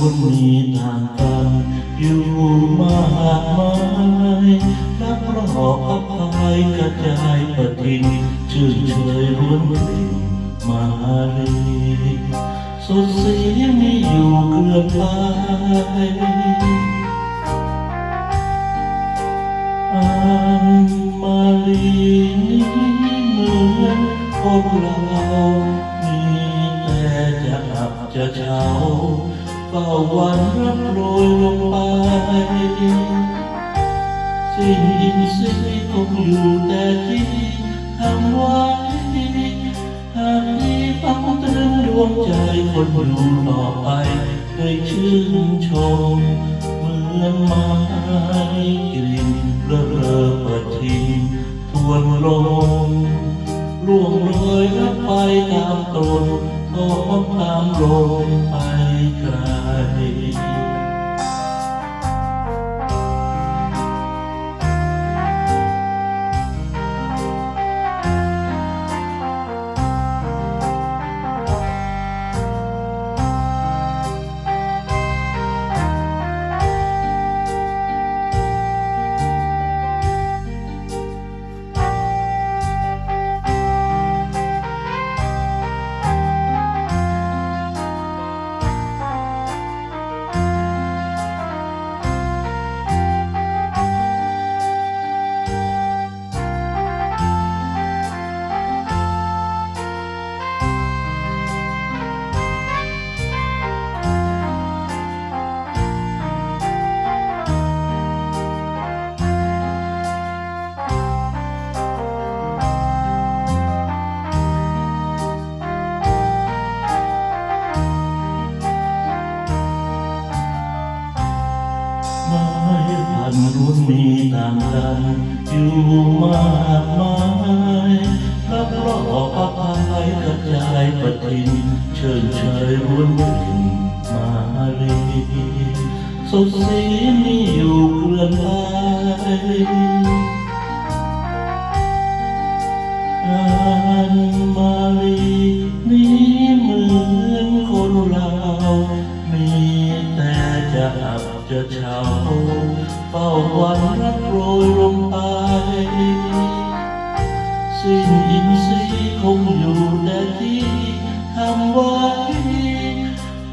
ล้วนมีต่างกันอยู่มากมายนับรอบอภัยกระจายปฏินชื่นเชยล้วนกลิ่นมาลีสุดสีมีอยู่เกลือนไปอันมาลีนี้เหมือนคนเรามีแต่จะอับจะเฉา เฝ้าวันรับโรยลงไป สิ้นอินทรีย์คงอยู่แต่ที่ทำไว้หากมีฟังตรึงดวงใจคนดูต่อไปเคยชื่นชมเหมือนไม้กลิ่นเลอะเลอะเปิดทิ้งทวนลมล่วงเลยรับไปตามตนทอมตามลมไป พันล้วนมีต่างกันอยู่มากมายรับรองอภัยกระจายปฏินเชิญเชยล้วนกลิ่นมาลีสดสีมีอยู่เกลื่อนไปอันมาลีนี้เหมือนคนเรามีแต่จะอับจะเฉา เฝ้าวันรับโรยลงไป สิ้นอินทรีย์คงอยู่แต่ที่ทำไว้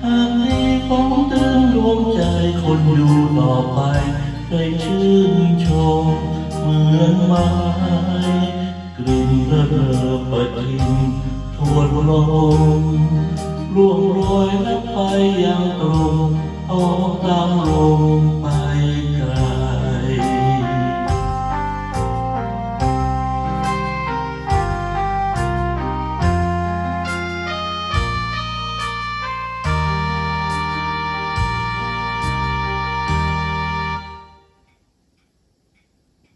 หากมีฟองตึงดวงใจคนอยู่ต่อไป ได้ชื่นชมเหมือนไม้กลิ่นระเบิดประทินทวนลมล่วงโรยและไปอย่างตรงออกตามลม